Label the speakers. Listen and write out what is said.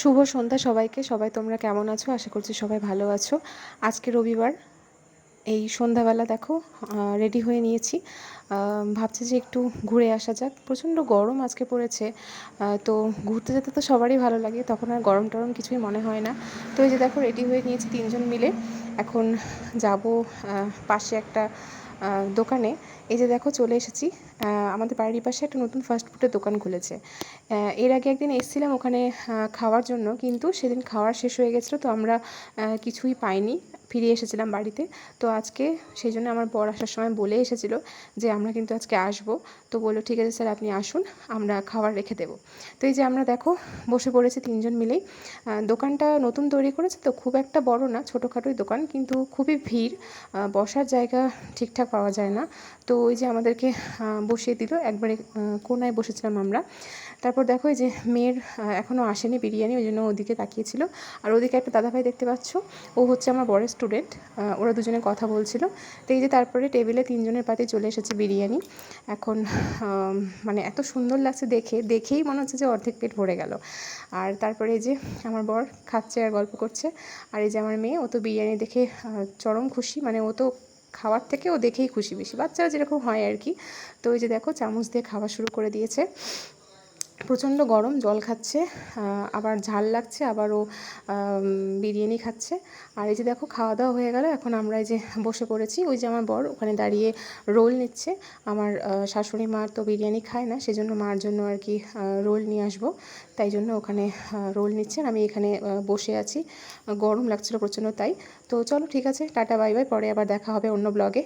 Speaker 1: শুভ সন্ধ্যা সবাইকে। সবাই তোমরা কেমন আছো? আশা করছি সবাই ভালো আছো। আজকে রবিবার, এই সন্ধ্যাবেলা দেখো রেডি হয়ে নিয়েছি। ভাবছি যে একটু ঘুরে আসা যাক। প্রচণ্ড গরম আজকে পড়েছে তো ঘুরতে যেতে তো সবারই ভালো লাগে, তখন আর গরম টরম কিছুই মনে হয় না। তো এই যে দেখো রেডি হয়ে নিয়েছি তিনজন মিলে। এখন যাব পাশে একটা দোকানে। এই যে দেখো চলে এসেছি। আমাদের বাড়ির পাশে একটা নতুন ফাস্ট ফুডের দোকান খুলেছে। এর আগে একদিন এসেছিলাম ওখানে খাওয়ার জন্য, কিন্তু সেদিন খাওয়ার শেষ হয়ে গেছিল, তো আমরা কিছুই পাইনি। ফিরে এসেছিলাম বাড়িতে। তো আজকে সেই জন্য আমার বর আসার সময় বলে এসেছিল যে, আমরা কিন্তু আজকে আসব। তো বলল, ঠিক আছে স্যার, আপনি আসুন, আমরা খাবার রেখে দেবো। তো এই যে আমরা দেখো, বসে পড়েছি তিনজন মিলেই। দোকানটা নতুন তৈরি করেছে, তো খুব একটা বড় না, ছোটোখাটোই দোকান, কিন্তু খুবই ভিড়। বসার জায়গা ঠিকঠাক পাওয়া যায় না। তো ওই যে আমাদেরকে বসিয়ে দিল। একবারে কোনায় বসেছিলাম আমরা। তারপর দেখো এই যে মেয়ের এখনও আসেনি বিরিয়ানি, ওই জন্য ওদিকে তাকিয়েছিল। আর ওদিকে একটা দাদাভাই দেখতে পাচ্ছ? ও হচ্ছে আমার বড় স্টুডেন্ট ওরা দুজনে কথা বলছিল। তো এই যে তারপরে টেবিলে তিনজনের পাতে চলে এসেছে বিরিয়ানি। এখন মানে এত সুন্দর লাগছে দেখে। দেখেই মনে হচ্ছে যে অর্ধেক পেট ভরে গেল। আর তারপরে এই যে আমার বর খাচ্ছে আর গল্প করছে। আর এই যে আমার মেয়ে, ও তো বিরিয়ানি দেখে চরম খুশি। মানে ও তো খাওয়ার থেকে ও দেখেই খুশি বেশি। বাচ্চারা যেরকম হয় আর কি। তো ওই যে দেখো, চামচ দিয়ে খাওয়া শুরু করে দিয়েছে। প্রচণ্ড গরম, জল খাচ্ছে আবার ঝাল লাগছে আবার ও বিরিয়ানি খাচ্ছে। আর এই যে দেখো খাওয়া দাওয়া হয়ে গেল, এখন আমরা এই যে বসে পড়েছি। ওই যে আমার বর, ওখানে দাঁড়িয়ে রোল নিচ্ছে। আমার শাশুড়ি মার তো বিরিয়ানি খায় না, সেজন্য মার জন্য আর কি রোল নিয়ে আসব। তাই জন্য ওখানে রোল নিচ্ছেন আমি এখানে বসে আছি। গরম লাগছিল প্রচণ্ড, তাই। তো চলো, ঠিক আছে, টাটা, বাই বাই, পরে আবার দেখা হবে অন্য ব্লগে